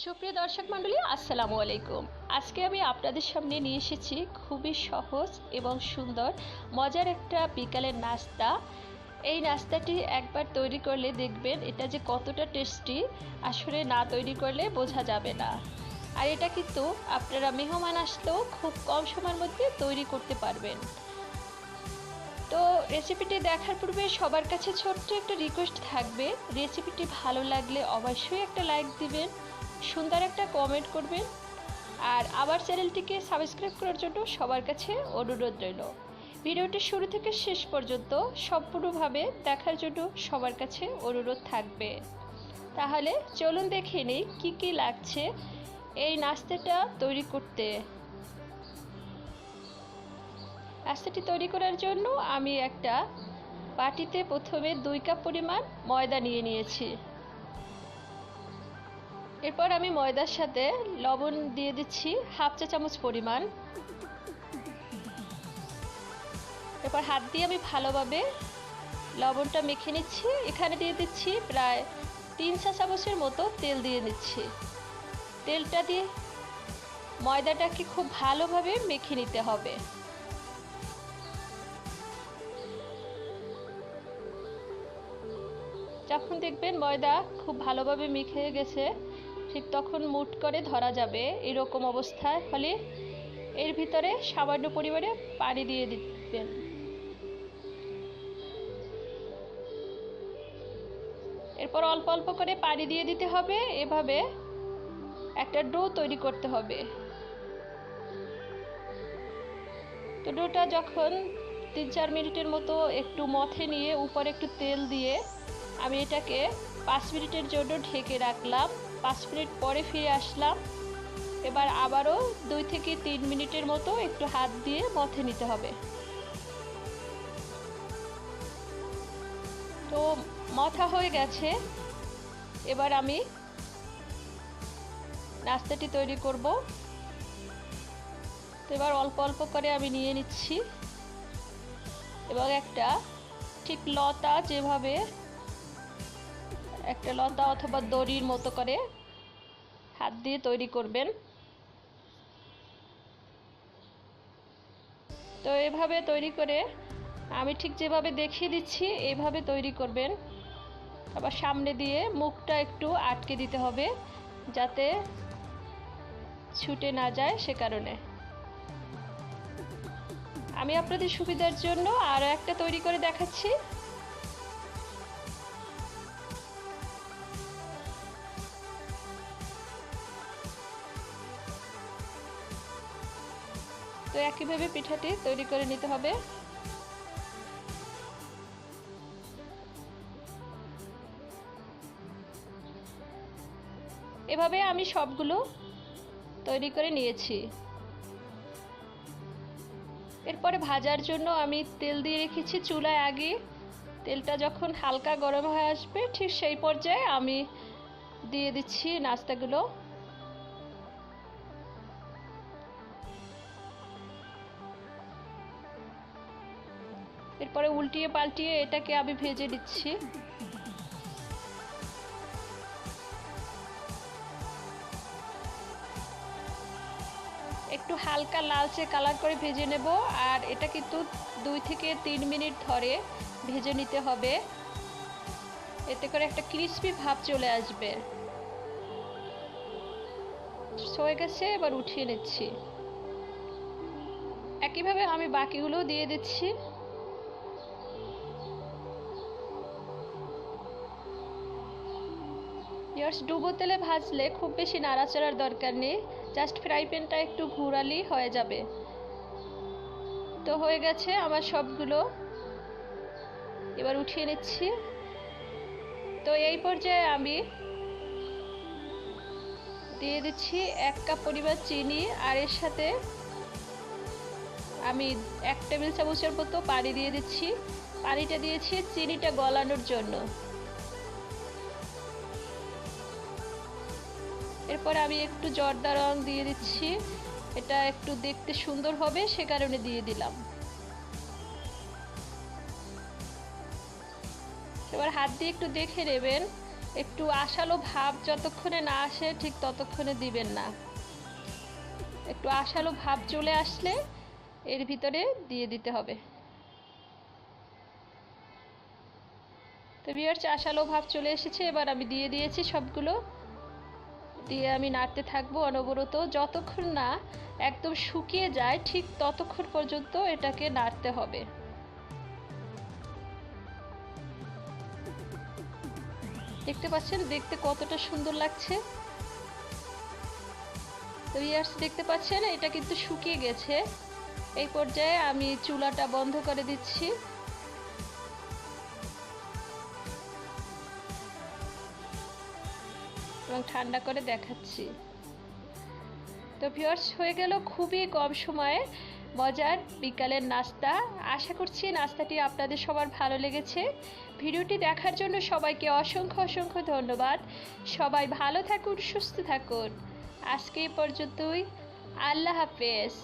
সুপ্রিয় দর্শক মণ্ডলী, আসসালামু আলাইকুম। আজকে আমি আপনাদের সামনে নিয়ে এসেছি খুবই সহজ এবং সুন্দর, মজার একটা বিকালের নাস্তা। এই নাস্তাটি একবার তৈরি করলে দেখবেন এটা যে কতটা টেস্টি, আসলে না তৈরি করলে বোঝা যাবে না। আর এটা কিন্তু আপনারা মেহমান আসলেও খুব কম সময়ের মধ্যে তৈরি করতে পারবেন। তো রেসিপিটি দেখার পূর্বে সবার কাছে ছোট্ট একটা রিকোয়েস্ট থাকবে। রেসিপিটি ভালো লাগলে অবশ্যই একটা লাইক দিবেন। সুন্দর একটা কমেন্ট করবেন। আর আবার চ্যানেলটিকে সাবস্ক্রাইব করার জন্য সবার কাছে অনুরোধ রইল। ভিডিওটি শুরু থেকে শেষ পর্যন্ত সম্পূর্ণভাবে দেখার জন্য সবার কাছে অনুরোধ থাকবে। তাহলে চলুন দেখে নিই কী কী লাগছে এই নাস্তাটা তৈরি করতে। নাস্তাটি তৈরি করার জন্য আমি একটা বাটিতে প্রথমে দুই কাপ পরিমাণ ময়দা নিয়ে নিয়েছি। এরপর আমি ময়দার সাথে লবণ দিয়ে দিচ্ছি হাফ চা চামচ পরিমাণ। এরপর হাত দিয়ে আমি ভালোভাবে লবণটা মেখে নিচ্ছি। এখানে দিয়ে দিচ্ছি প্রায় তিন চা চামচের মতো তেল দিয়ে নিচ্ছি। তেলটা দিয়ে ময়দাটাকে খুব ভালোভাবে মেখে নিতে হবে। যখন দেখবেন ময়দা খুব ভালোভাবে মেখে গেছে ঠিক তখন মুট করে, ধরা যাবে এরকম অবস্থায় ফলে এর ভিতরে সামান্য পরিমাণে পানি দিয়ে দিবেন এরপর অল্প অল্প করে পানি দিয়ে দিতে হবে। এভাবে একটা ডো তৈরি করতে হবে। তো ডোটা যখন তিন চার মিনিটের মতো একটু মথে নিয়ে উপরে একটু তেল দিয়ে আমি এটাকে পাঁচ মিনিটের জন্য ঢেকে রাখলাম। পাঁচ মিনিট পরে ফিরে আসলাম। এবার আবারও দুই থেকে তিন মিনিটের মতো একটু হাত দিয়ে মথে নিতে হবে। তো মথা হয়ে গেছে। এবার আমি নাস্তাটি তৈরি করব। তো এবার অল্প অল্প করে আমি নিয়ে নিচ্ছি। এবং একটা ঠিক লতা যেভাবে, একটা লতা অথবা দড়ির মতো করে হাত দিয়ে তৈরি করবেন। তো এভাবে তৈরি করে আমি ঠিক যেভাবে দেখিয়ে দিচ্ছি এইভাবে তৈরি করবেন। আবার সামনে দিয়ে মুখটা একটু আটকে দিতে হবে যাতে ছুটে না যায় সে কারণে। আমি আপনাদের সুবিধার জন্য আরও একটা তৈরি করে দেখাচ্ছি। তো একইভাবে পিঠাটি তৈরি করে নিতে হবে। এভাবে আমি সবগুলো তৈরি করে নিয়েছি। এরপরে ভাজার জন্য আমি তেল দিয়ে রেখেছি চুলায় আগে। তেলটা যখন হালকা গরম হয়ে আসবে, ঠিক সেই পর্যায়ে আমি দিয়ে দিচ্ছি নাস্তাগুলো। এরপরে উল্টিয়ে পাল্টিয়ে এটাকে আমি ভেজে দিচ্ছি একটু হালকা লালচে কালার করে ভেজে নেব, আর এটা কিন্তু দুই থেকে তিন মিনিট ধরে ভেজে নিতে হবে। এতে করে একটা ক্রিসপি ভাব চলে আসবে। হয়ে গেছে, এবার উঠিয়ে নিচ্ছি। একইভাবে আমি বাকিগুলো দিয়ে দিচ্ছি। ইয়ার্স ডুবো তেলে ভাজলে খুব বেশি নাড়াচাড়ার দরকার নেই। জাস্ট ফ্রাই প্যানটা একটু ঘুরালেই হয়ে যাবে। তো হয়ে গেছে আমার সবগুলো। এবার উঠিয়ে নিচ্ছি। তো এই পর্যায়ে আমি দিয়ে দিচ্ছি এক কাপ পরিমাণ চিনি আর এর সাথে আমি এক টেবিল চামচের মতো পানি দিয়ে দিচ্ছি। পানিটা দিয়েছি চিনিটা গলানোর জন্য। এরপর আমি একটু জর্দা রং দিয়ে দিচ্ছি। এটা একটু দেখতে সুন্দর হবে, সে কারণে দিয়ে দিলাম। এবার হাত দিয়ে একটু দেখে নেবেন। একটু আশালো ভাব যতক্ষণে না আসে, ঠিক ততক্ষণে দিবেন না। একটু আশালো ভাব চলে আসলে এর ভিতরে দিয়ে দিতে হবে। তো বিয়ার্স আশালো ভাব চলে এসেছে, এবার আমি দিয়ে দিয়েছি সবগুলো। দিয়ে আমি নাড়তে থাকব অনবরত। যতক্ষণ না একদম শুকিয়ে যায়, ঠিক ততক্ষণ পর্যন্ত এটাকে নাড়তে হবে। দেখতে পাচ্ছেন? দেখতে কতটা সুন্দর লাগছে। তো ইয়ার্স, দেখতে পাচ্ছেন? এটা কিন্তু শুকিয়ে গেছে। এই পর্যায়ে আমি চুলাটা বন্ধ করে দিচ্ছি। এবং ঠান্ডা করে দেখাচ্ছি। তো ভিওর্স হয়ে গেল খুবই কম সময়ে মজার বিকালের নাস্তা। আশা করছি নাস্তাটি আপনাদের সবার ভালো লেগেছে। ভিডিওটি দেখার জন্য সবাইকে অসংখ্য অসংখ্য ধন্যবাদ। সবাই ভালো থাকুন, সুস্থ থাকুন। আজকে এই পর্যন্তই। আল্লাহ হাফেজ।